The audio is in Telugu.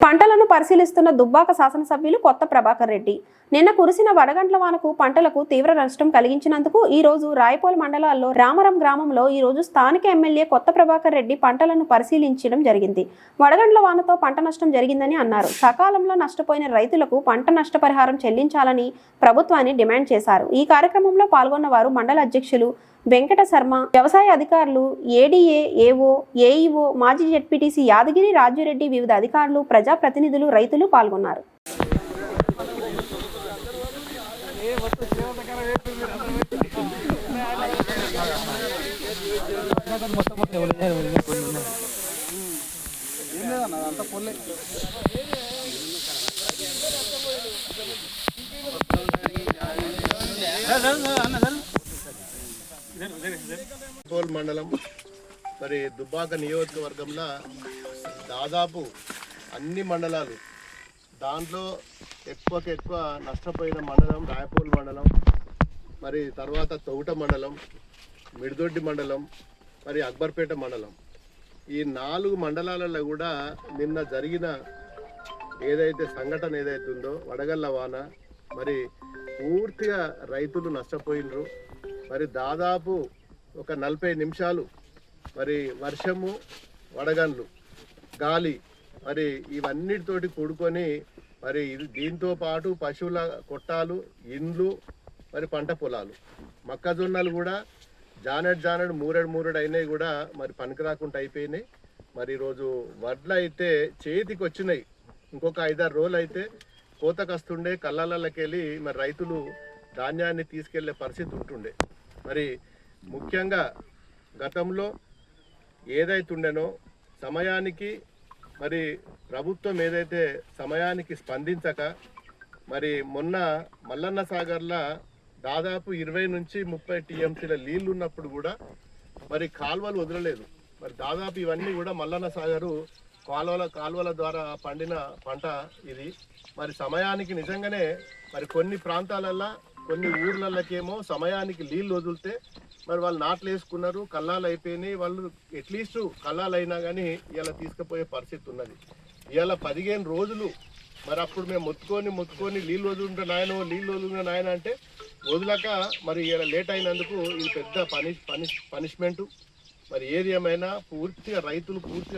పంటలను పరిశీలిస్తున్న దుబ్బాక శాసనసభ్యులు కొత్త ప్రభాకర్ రెడ్డి. నిన్న కురిసిన వడగండ్ల వానకు పంటలకు తీవ్ర నష్టం కలిగించినందుకు ఈ రోజు రాయపోల్ మండలాల్లో రామరం గ్రామంలో ఈ రోజు స్థానిక ఎమ్మెల్యే కొత్త ప్రభాకర్ రెడ్డి పంటలను పరిశీలించడం జరిగింది. వడగండ్ల వానతో పంట నష్టం జరిగిందని అన్నారు. సకాలంలో నష్టపోయిన రైతులకు పంట నష్టపరిహారం చెల్లించాలని ప్రభుత్వాన్ని డిమాండ్ చేశారు. ఈ కార్యక్రమంలో పాల్గొన్న వారు మండల అధ్యక్షులు వెంకట శర్మ వ్యవసాయ అధికారులు ఏడీఏ ఏఓ ఏఈఓ మాజీ జెడ్పీటీసీ యాదగిరి రాజురెడ్డి వివిధ అధికారులు ప్రజాప్రతినిధులు రైతులు పాల్గొన్నారు. కోల్ మండలం మరి దుబ్బాక నియోజకవర్గంలో దాదాపు అన్ని మండలాలు దాంట్లో ఎక్కువకి ఎక్కువ నష్టపోయిన మండలం రాయపూల్ మండలం మరి తర్వాత తౌట మండలం మిడిదొడ్డి మండలం మరి అక్బర్పేట మండలం. ఈ నాలుగు మండలాలలో కూడా నిన్న జరిగిన ఏదైతే సంఘటన ఏదైతే ఉందో వడగళ్ళ వాన మరి పూర్తిగా రైతులు నష్టపోయినరు. మరి దాదాపు ఒక నలభై నిమిషాలు మరి వర్షము వడగండ్లు గాలి మరి ఇవన్నిటితోటి కూడుకొని మరి ఇది- దీంతో పాటు పశువుల కొట్టాలు ఇండ్లు మరి పంట పొలాలు. మొక్కజొన్నలు కూడా జానెడ్ జానెడ్ మూరెడు మూరెడు అయినాయి కూడా మరి పనికి రాకుండా అయిపోయినాయి. మరి ఈరోజు వడ్లు అయితే చేతికి వచ్చినాయి. ఇంకొక ఐదారు రోజులు అయితే కోతకొస్తుండే వస్తుండే మరి రైతులు ధాన్యాన్ని తీసుకెళ్ళే పరిస్థితి ఉంటుండే. మరి ముఖ్యంగా గతంలో ఏదైతుండెనో సమయానికి మరి ప్రభుత్వం ఏదైతే సమయానికి స్పందించక మరి మొన్న మల్లన్న సాగర్లో దాదాపు ఇరవై నుంచి ముప్పై టీఎంసీల నీళ్ళు ఉన్నప్పుడు కూడా మరి కాలువలు వదలలేదు. మరి దాదాపు ఇవన్నీ కూడా మల్లన్న సాగరు కాలువల కాలువల ద్వారా పండిన పంట ఇది. మరి సమయానికి నిజంగానే మరి కొన్ని ప్రాంతాలల్లో కొన్ని ఊర్లకేమో సమయానికి నీళ్ళు వదిలితే మరి వాళ్ళు నాట్లు వేసుకున్నారు కల్లాలు అయిపోయినాయి. వాళ్ళు అట్లీస్ట్ కల్లాలు అయినా కానీ ఇలా తీసుకుపోయే పరిస్థితి ఉన్నది. ఇవాళ పదిహేను రోజులు మరి అప్పుడు మేము మొత్తుకొని మొత్తుకొని నీళ్ళు వదులుంటే నాయన నీళ్ళు వదులుంటే నాయన అంటే వదిలాక మరి ఇలా లేట్ అయినందుకు ఇది పెద్ద పనిష్ పనిష్ పనిష్మెంటు. మరి ఏది ఏమైనా పూర్తిగా రైతులు పూర్తిగా